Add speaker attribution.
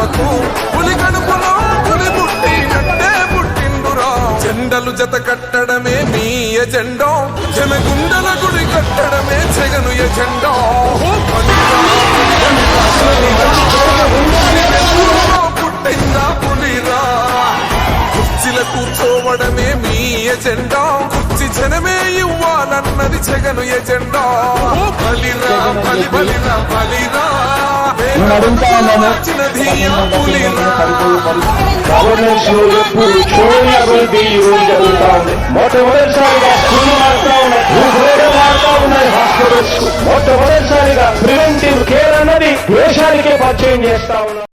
Speaker 1: గడప పులి గడపలో పులి పుట్టినట్టే పుట్టిండురా జెండలు జత కట్టడమే మీ చెన గుండల గుడి కట్టడమే జగను ఎజెండో. పుట్టిందా పులిరా? కుర్చీల కూర్చోవడమే మీ ఎజెండా. కుర్చి జనమే ఇవ్వాలన్నది జగను ఎజెండా. బలిరా బలి బలిరా బలిరా.
Speaker 2: నేను అడుగుతా ఉన్నాను
Speaker 3: మొట్టమొదటిసారిగా స్కూల్ మారుతా ఉన్నాయి మారుతా ఉన్నాయి హాస్పిటల్స్ మొట్టమొదటిసారిగా ప్రివెంటివ్ కేర్ అన్నది దేశానికే పరిచయం చేస్తా ఉన్నారు